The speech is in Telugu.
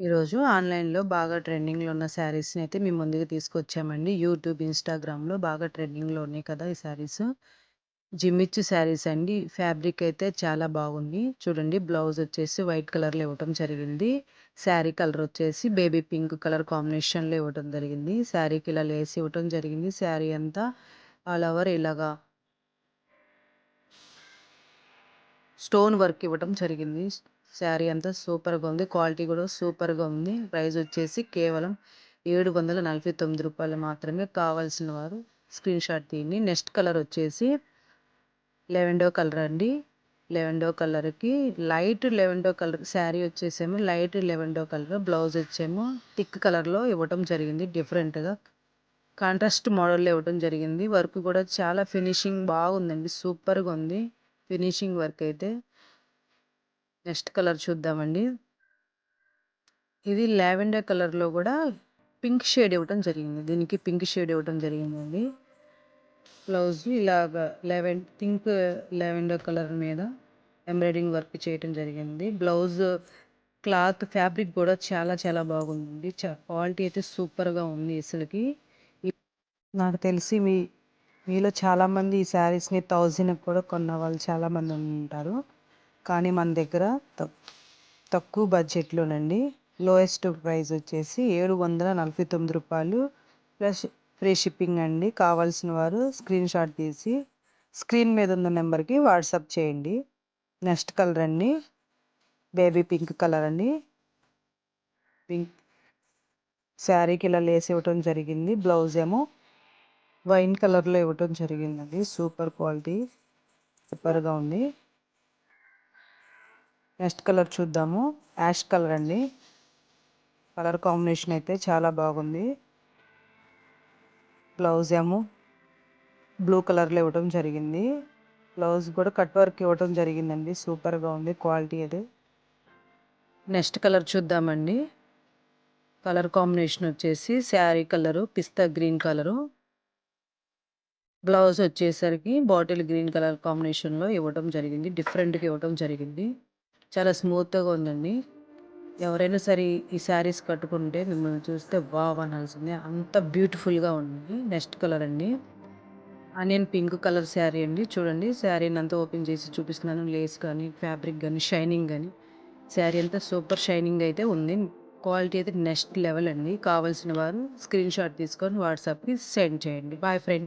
ఈరోజు ఆన్‌లైన్‌లో బాగా ట్రెండింగ్‌లో ఉన్న శారీస్‌ని అయితే మీ ముందుకు తీసుకొచ్చామండి. యూట్యూబ్, ఇన్‌స్టాగ్రామ్‌లో బాగా ట్రెండింగ్‌లో ఉన్నాయి కదా! ఈ శారీస్. జిమ్మిచ్చు శారీస్ అండి. ఫ్యాబ్రిక్ అయితే చాలా బాగుంది. చూడండి బ్లౌజ్ వచ్చేసి వైట్ కలర్‌లో ఇవ్వటం జరిగింది. శారీ కలర్ వచ్చేసి బేబీ పింక్ కలర్ కాంబినేషన్‌లో ఇవ్వటం జరిగింది. శారీకి ఇలా లేసి ఇవ్వటం జరిగింది. శారీ అంతా ఆల్ ఓవర్ ఇలాగా స్టోన్ వర్క్ ఇవ్వటం జరిగింది. శారీ అంతా సూపర్‌గా ఉంది. క్వాలిటీ కూడా సూపర్‌గా ఉంది. ప్రైస్ వచ్చేసి కేవలం రూ. 749 మాత్రమే. కావాల్సిన వారు స్క్రీన్ షాట్ తీయండి. నెక్స్ట్ కలర్ వచ్చేసి లెవెండో కలర్ అండి. లెవెండో కలర్‌కి లైట్ లెవెండో కలర్ శారీ వచ్చేసేమో లైట్ లెవెండో కలర్. బ్లౌజ్ వచ్చేమో థిక్ కలర్‌లో ఇవ్వటం జరిగింది డిఫరెంట్‌గా. కాంట్రాస్ట్ మోడల్‌లో ఇవ్వటం జరిగింది. వర్క్ కూడా చాలా ఫినిషింగ్ బాగుందండి. సూపర్‌గా ఉంది. ఫినిషింగ్ వర్క్ అయితే. నెక్స్ట్ కలర్ చూద్దామండి. ఇది లావెండర్ కలర్‌లో కూడా పింక్ షేడ్ ఇవ్వటం జరిగింది. దీనికి పింక్ షేడ్ ఇవ్వటం జరిగిందండి. బ్లౌజ్ ఇలాగా లెవెన్ పింక్ లావెండర్ కలర్ మీద ఎంబ్రాయిడింగ్ వర్క్ చేయటం జరిగింది. బ్లౌజ్ క్లాత్ ఫ్యాబ్రిక్ కూడా చాలా చాలా బాగుందండి. క్వాలిటీ అయితే సూపర్‌గా ఉంది అసలుకి నాకు తెలిసి మీ మీలో చాలామంది ఈ శారీస్‌ని థౌజండ్‌కి కూడా కొన్న వాళ్ళు చాలామంది ఉంటారు. కానీ మన దగ్గర తక్కువ బడ్జెట్లోనండి. లోయెస్ట్ ప్రైస్ వచ్చేసి ఏడు వందల నలభై తొమ్మిది రూపాయలు ప్లస్ ఫ్రీ షిప్పింగ్ అండి. కావాల్సిన వారు స్క్రీన్ షాట్ తీసి స్క్రీన్ మీద ఉన్న నెంబర్‌కి వాట్సాప్ చేయండి. నెక్స్ట్ కలర్ అండి. బేబీ పింక్ కలర్ అండి. పింక్ శారీకి ఇలా లేస్ ఇవ్వటం జరిగింది. బ్లౌజ్ ఏమో వైన్ కలర్‌లో ఇవ్వటం జరిగిందండి. సూపర్ క్వాలిటీ సూపర్‌గా ఉంది. నెక్స్ట్ కలర్ చూద్దాము. యాష్ కలర్ అండి. కలర్ కాంబినేషన్ అయితే చాలా బాగుంది. బ్లౌజ్ ఏమో బ్లూ కలర్‌లో ఇవ్వటం జరిగింది. బ్లౌజ్ కూడా కట్ వర్క్ ఇవ్వటం జరిగిందండి. సూపర్‌గా ఉంది క్వాలిటీ అది. నెక్స్ట్ కలర్ చూద్దామండి. కలర్ కాంబినేషన్ వచ్చేసి శారీ కలరు పిస్తా గ్రీన్ కలరు. బ్లౌజ్ వచ్చేసరికి బాటిల్ గ్రీన్ కలర్ కాంబినేషన్‌లో ఇవ్వటం జరిగింది. డిఫరెంట్‌గా ఇవ్వటం జరిగింది. చాలా స్మూత్‌గా ఉందండి. ఎవరైనా సరే ఈ శారీస్ కట్టుకుంటే మిమ్మల్ని చూస్తే వావ్ అనాల్సిందే. అంత బ్యూటిఫుల్‌గా ఉంది. నెక్స్ట్ కలర్ అండి. ఆనియన్ పింక్ కలర్ శారీ అండి. చూడండి శారీని అంతా ఓపెన్ చేసి చూపిస్తున్నాను. లేస్ కానీ, ఫ్యాబ్రిక్ కానీ, షైనింగ్ కానీ శారీ అంతా సూపర్ షైనింగ్ అయితే ఉంది. క్వాలిటీ అయితే నెక్స్ట్ లెవెల్ అండి. కావాల్సిన వారు స్క్రీన్ షాట్ తీసుకొని వాట్సాప్‌కి సెండ్ చేయండి. Boy friend